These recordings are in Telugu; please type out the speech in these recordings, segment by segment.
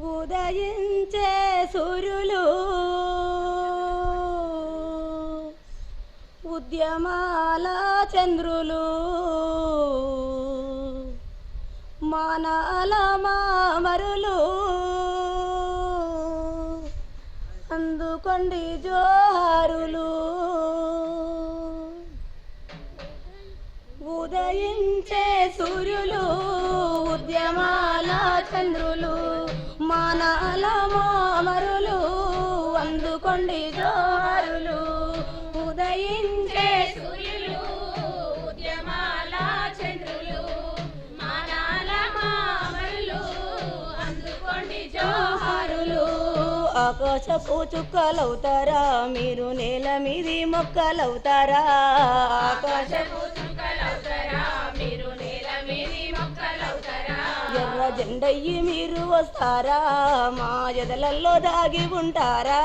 ఉదయించే సురులు. ఉద్యమాల చంద్రులు. మానాల మామరులు. అందుకొండి జోహారులు. ఉదయించే సూర్యులు ఉద్యమాల చంద్రులు. మానాల మామరులు అందుకొండి జోహారులు. ఉదయించే సూర్యులు ఉద్యమాల చంద్రులు మానాల మామరులు అందుకోండి జోహరులు. ఆకాశపు చుక్కలవుతారా మీరు నేల మీది మొక్కలవుతారా ఆకాశపు ఎర్ర జెండయ్యి మీరు వస్తారా? మా ఎదలల్లో దాగి ఉంటారా?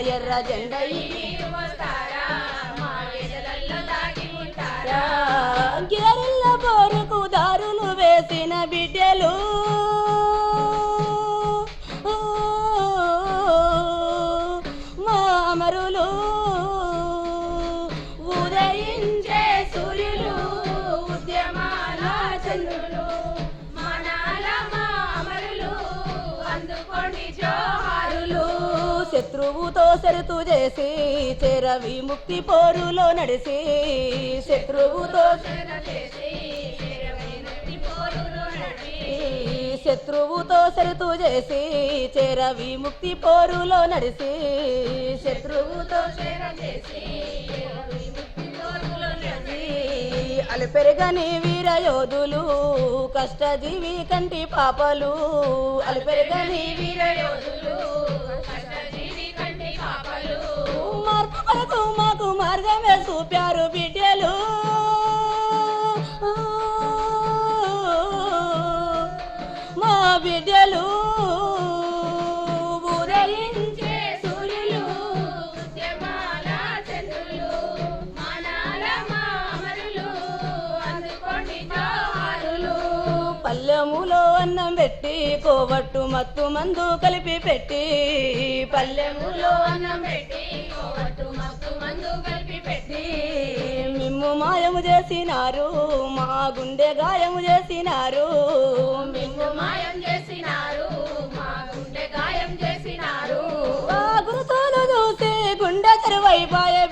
ఎర్ర జెండయ్యి మీరు వస్తారా? మా పోరుకు దారులు వేసిన బిడ్డలు. శత్రువుతో సరుతు చేసి చెరవి ముక్తి పోరులో నడిసి శత్రువుతో శత్రువుతో సరుతు చేసి చెరవి ముక్తి పోరులో నడిసి శత్రువుతో అలపెరగని వీర యోధులు కష్టజీవి కంటి పాపలు అలపెరగని వీర మార్గమే చూపారు బిడ్డలు. మా బిడ్డలు పల్లెములో అన్నం పెట్టి కోవట్టు మత్తు మందు కలిపి పెట్టి పల్లెములో అన్నం పెట్టి మాయము చేసినారు మా గుండె గాయము చేసినారు. మాయం చేసినారు మా గుండె గాయం చేసినారు. చూసి గుండె కరువైపోయే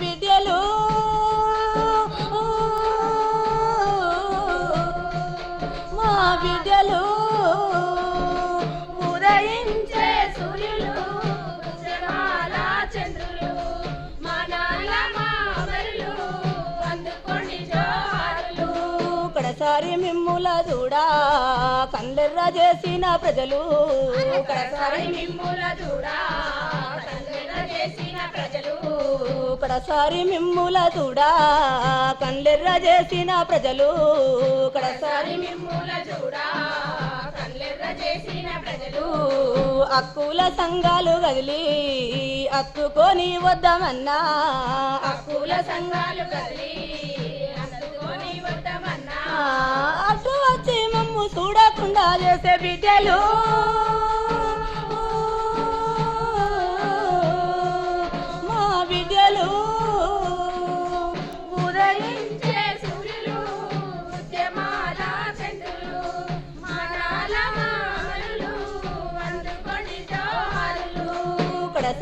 చూడా. చేసిన ప్రజలు కడసారి మిమ్ముల చూడా. తండ్రిన చేసిన ప్రజలు కడసారి మిమ్ముల చూడా. అక్కుల సంఘాలు కదిలి అత్తుకొని వద్దామన్నా. అక్కుల సంఘాలు కదిలి అందుకొని వద్దామన్నా. అటు వచ్చి చూడకుండా చేసే బిడ్డలు.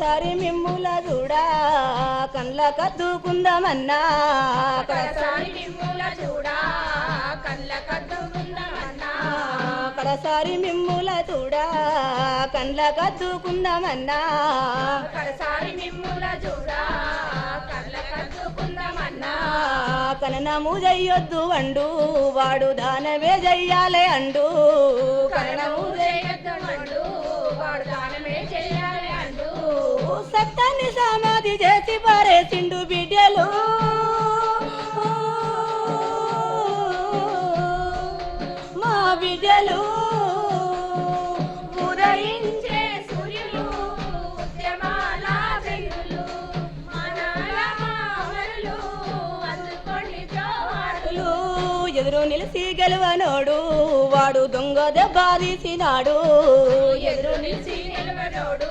ఒకసారి మిమ్ముల చూడా. కండ్ల కద్దుకుందామన్నా కడసారి మిమ్ముల చూడా. కండ్ల కద్దుకుందామన్నా కడసారి మిమ్ముల చూడా. కండ్ల కద్దుకుందామన్నా కడసారి మిమ్ముల చూడా. కళ్ళ కద్దుకుందామన్నా కననము చెయ్యొద్దు అండు. వాడు దానమే చెయ్యాలే అండు. కననము కరణము అండు. వాడు దానమే చెయ్యాలి సత్తాన్ని సమాధి చేసి పారేసిండు బిడ్డలు. మా బిడ్డలు ఎదురు ఎదురు నిలిసి గెలవనోడు వాడు దొంగ దెబ్బ తీసినాడు. ఎదురు నిలిచి గెలవనోడు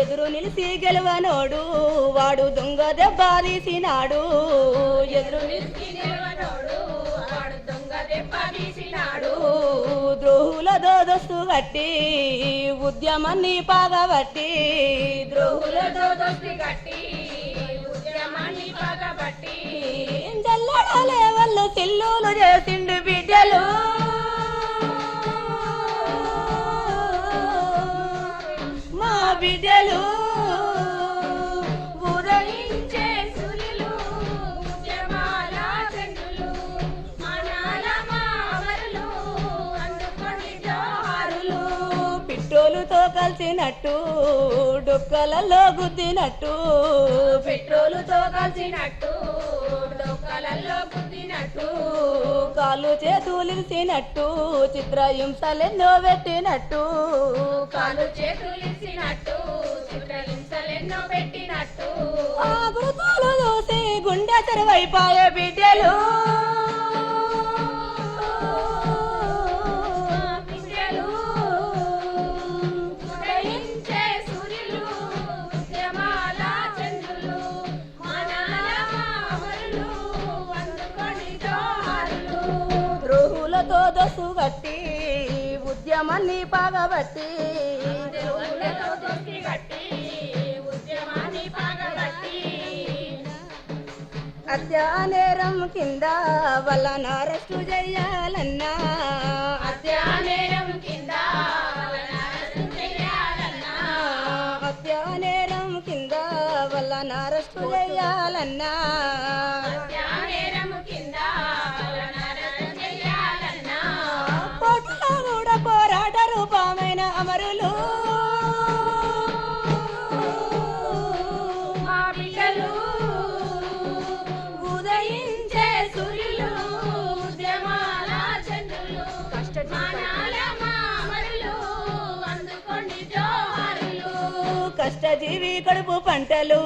ఎదురు నిలిచి గెలవనోడు. వాడు దొంగ దెబ్బ తీసినాడు. ఎదురు నిలిచి నిలవనోడు వాడు దొంగ దెబ్బ తీసినాడు. ద్రోహుల దోదస్తు కట్టి ఉద్యమాన్ని పాగబట్టి. ద్రోహుల దోదస్తు కట్టి ఉద్యమాన్ని పాగబట్టి. జల్లడాలే వల్ల సిల్లులు చేసిండు బిడ్డలు. పిట్టోలుతో కలిసినట్టు డొక్కలలో గుద్దినట్టు. పెట్రోలుతో కలిసినట్టు డొక్కలలో గుద్దినట్టు కాలు చేతులిసినట్టు చిత్రహింసలెన్నో పెట్టినట్టు. కాలు చేతులిసినట్టు చిత్రహింసలెన్నో పెట్టినట్టు. ఆ గురుతులు చూసి గుండె తెరవైపాయే బిడ్డలు. కట్టి ఉద్యమాన్ని పాగబట్టి. దేవుళ్ళతో నేరం కట్టి ఉద్యమాన్ని పగబట్టి అత్యానేరం కింద వల్ల నారస్టు చెయ్యాలన్నా అత్యానేరం కింద వలనారసు చేయాలన్నా కింద వల్ల నారస్టు చెయ్యాలన్నా అమరులు కష్టజీవి కడుపు పంటలు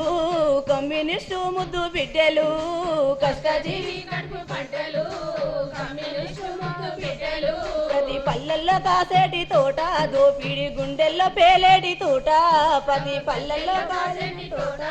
కమ్యూనిస్టు ముద్దు బిడ్డలు. కష్టజీవి కడుపు పంటలు కమ్యూనిస్టు ముద్దు బిడ్డలు. ప్రతి పల్లెల్లో కాసేటి తోట దోపిడి గుండెల్లో పేలేటి తోట. ప్రతి పల్లెల్లో కాసేటి తోట